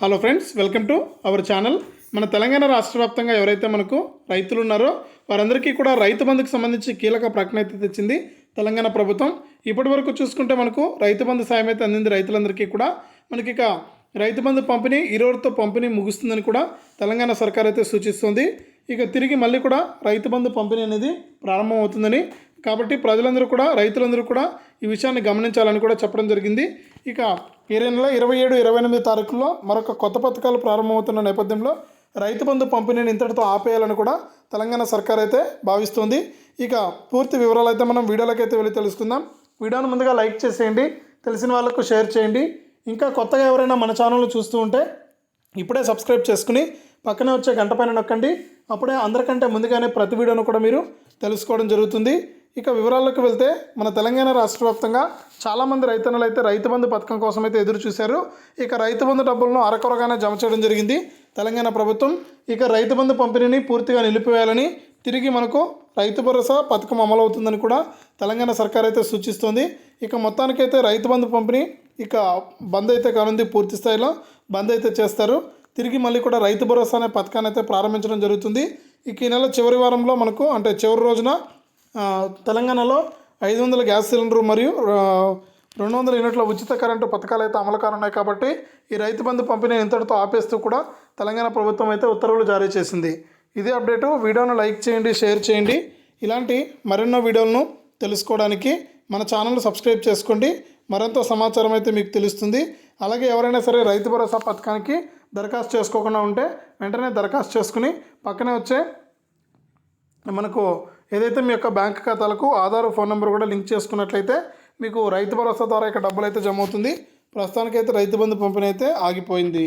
Hello friends welcome to our channel మన తెలంగాణ రాష్ట్ర వ్యాప్తంగా ఎవరైతే మనకు రైతులు ఉన్నారో వారందరికీ కూడా రైతు బంధుకు సంబంధించి కీలక ప్రకటన అయితే తెచ్చింది తెలంగాణ ప్రభుత్వం. ఇప్పటి వరకు చూసుకుంటే మనకు రైతు బంధు సాయం అయితే అందింది రైతులందరికీ కూడా. మనకి ఇక రైతు బంధు పంపిణీ ఈ రోజుతో పంపిణీ ముగుస్తుందని కూడా తెలంగాణ సర్కార్ అయితే సూచిస్తుంది. ఇక తిరిగి మళ్ళీ కూడా రైతు బంధు పంపిణీ అనేది ప్రారంభమవుతుందని. కాబట్టి ప్రజలందరూ కూడా రైతులందరూ కూడా ఈ విషయాన్ని గమనించాలని కూడా చెప్పడం జరిగింది. ఇక ఈ నెల ఇరవై ఏడు ఇరవై ఎనిమిది తారీఖుల్లో మరొక కొత్త పథకాలు ప్రారంభమవుతున్న నేపథ్యంలో రైతు బంధు పంపిణీని ఇంతటితో ఆపేయాలని కూడా తెలంగాణ సర్కార్ అయితే భావిస్తుంది. ఇక పూర్తి వివరాలు అయితే మనం వీడియోలోకి అయితే వెళ్ళి తెలుసుకుందాం. వీడియోను ముందుగా లైక్ చేసేయండి తెలిసిన వాళ్ళకు షేర్ చేయండి. ఇంకా కొత్తగా ఎవరైనా మన ఛానల్ చూస్తూ ఉంటే ఇప్పుడే సబ్స్క్రైబ్ చేసుకుని పక్కనే వచ్చే గంట పైన నొక్కండి. అప్పుడే అందరికంటే ముందుగానే ప్రతి వీడియోను కూడా మీరు తెలుసుకోవడం జరుగుతుంది. ఇక వివరాల్లోకి వెళ్తే మన తెలంగాణ రాష్ట్ర వ్యాప్తంగా చాలామంది రైతన్నలు అయితే రైతు బంధు పథకం కోసం అయితే ఎదురు చూశారు. ఇక రైతు బంధు డబ్బులను అరకొరగానే జమ చేయడం జరిగింది. తెలంగాణ ప్రభుత్వం ఇక రైతు బంధు పంపిణీని పూర్తిగా నిలిపివేయాలని తిరిగి మనకు రైతు భరోసా పథకం అమలవుతుందని కూడా తెలంగాణ సర్కార్ అయితే సూచిస్తోంది. ఇక మొత్తానికైతే రైతు బంధు పంపిణీ ఇక బంద్ అయితే కానుంది పూర్తి స్థాయిలో. బంద్ అయితే చేస్తారు. తిరిగి మళ్ళీ కూడా రైతు భరోసా అనే పథకాన్ని అయితే ప్రారంభించడం జరుగుతుంది. ఇక ఈ నెల చివరి వారంలో మనకు అంటే చివరి రోజున తెలంగాణలో ఐదు వందల గ్యాస్ సిలిండర్ మరియు రెండు వందల యూనిట్ల ఉచిత కరెంటు పథకాలు అయితే అమలు కానున్నాయి కాబట్టి ఈ రైతు బంధు పంపిణీ ఇంతటితో ఆపేస్తూ కూడా తెలంగాణ ప్రభుత్వం అయితే ఉత్తర్వులు జారీ చేసింది. ఇదే అప్డేటు. వీడియోను లైక్ చేయండి షేర్ చేయండి. ఇలాంటి మరెన్నో వీడియోలను తెలుసుకోవడానికి మన ఛానల్ సబ్స్క్రైబ్ చేసుకోండి. మరింత సమాచారం అయితే మీకు తెలుస్తుంది. అలాగే ఎవరైనా సరే రైతు భరోసా పథకానికి దరఖాస్తు చేసుకోకుండా ఉంటే వెంటనే దరఖాస్తు చేసుకుని పక్కనే వచ్చే మనకు ఏదైతే మీ యొక్క బ్యాంక్ ఖాతాలకు ఆధార్ ఫోన్ నెంబర్ కూడా లింక్ చేసుకున్నట్లయితే మీకు రైతు భరోసా ద్వారా ఇక డబ్బులు అయితే జమ అవుతుంది. ప్రస్తుతానికైతే రైతు బంధు పంపిణీ అయితే ఆగిపోయింది.